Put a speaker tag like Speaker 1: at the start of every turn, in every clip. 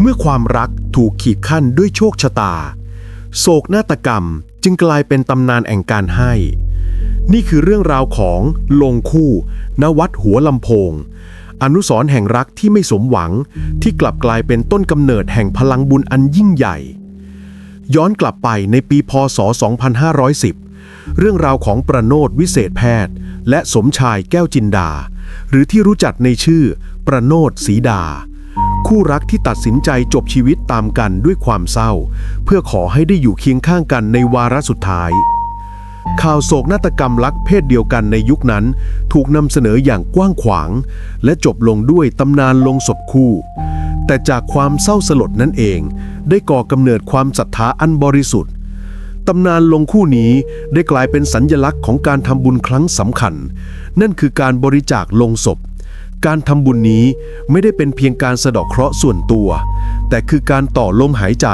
Speaker 1: เมื่อความรักถูกขีดขั้นด้วยโชคชะตา โศกนาฏกรรมจึงกลายเป็นตำนานแห่งการให้ นี่คือเรื่องราวของลงคู่ณวัดหัวลำโพง อนุสรแห่งรักที่ไม่สมหวังที่กลับกลายเป็นต้นกำเนิดแห่งพลังบุญอันยิ่งใหญ่ ย้อนกลับไปในปีพศ 2510 เรื่องราวของประโนดวิเศษแพทย์ และสมชายแก้วจินดา หรือที่รู้จักในชื่อประโนดสีดา คู่รักที่ตัดสินใจจบชีวิตตามกันด้วยความเศร้า เพื่อขอให้ได้อยู่เคียงข้างกันในวาระสุดท้าย ข่าวโศกนาฏกรรมรักเพศเดียวกันในยุคนั้น ถูกนำเสนออย่างกว้างขวาง และจบลงด้วยตำนานลงศพคู่ แต่จากความเศร้าสลดนั่นเอง ได้ก่อกำเนิดความศรัทธาอันบริสุทธิ์ตำนานลงคู่นี้ได้กลายเป็นสัญญลักษณ์ของการทำบุญครั้งสำคัญ นั่นคือการบริจาคลงศพ การทำบุญนี้ไม่ได้เป็นเพียงการสะเดาะเคราะห์ส่วนตัว แต่คือการต่อลมหายใจ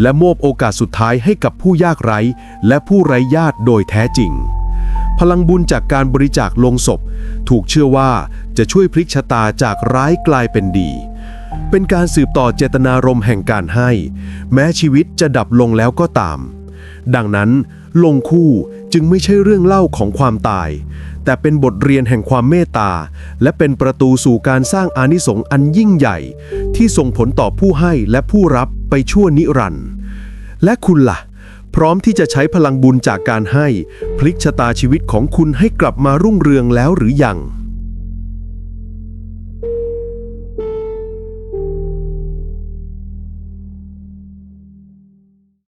Speaker 1: และมอบโอกาสสุดท้ายให้กับผู้ยากไร้ และผู้ไร้ญาติโดยแท้จริง พลังบุญจากการบริจาคลงศพ ถูกเชื่อว่าจะช่วยพลิกชะตาจากร้ายกลายเป็นดี เป็นการสืบต่อเจตนารมณ์แห่งการให้ แม้ชีวิตจะดับลงแล้วก็ตาม ดังนั้นลงคู่จึงไม่ใช่เรื่องเล่าของความตาย แต่เป็นบทเรียนแห่งความเมตตา และเป็นประตูสู่การสร้างอานิสงส์อันยิ่งใหญ่ ที่ส่งผลต่อผู้ให้และผู้รับไปชั่วนิรันดร์และคุณล่ะ พร้อมที่จะใช้พลังบุญจากการให้ พลิกชะตาชีวิตของคุณให้กลับมารุ่งเรืองแล้วหรือยัง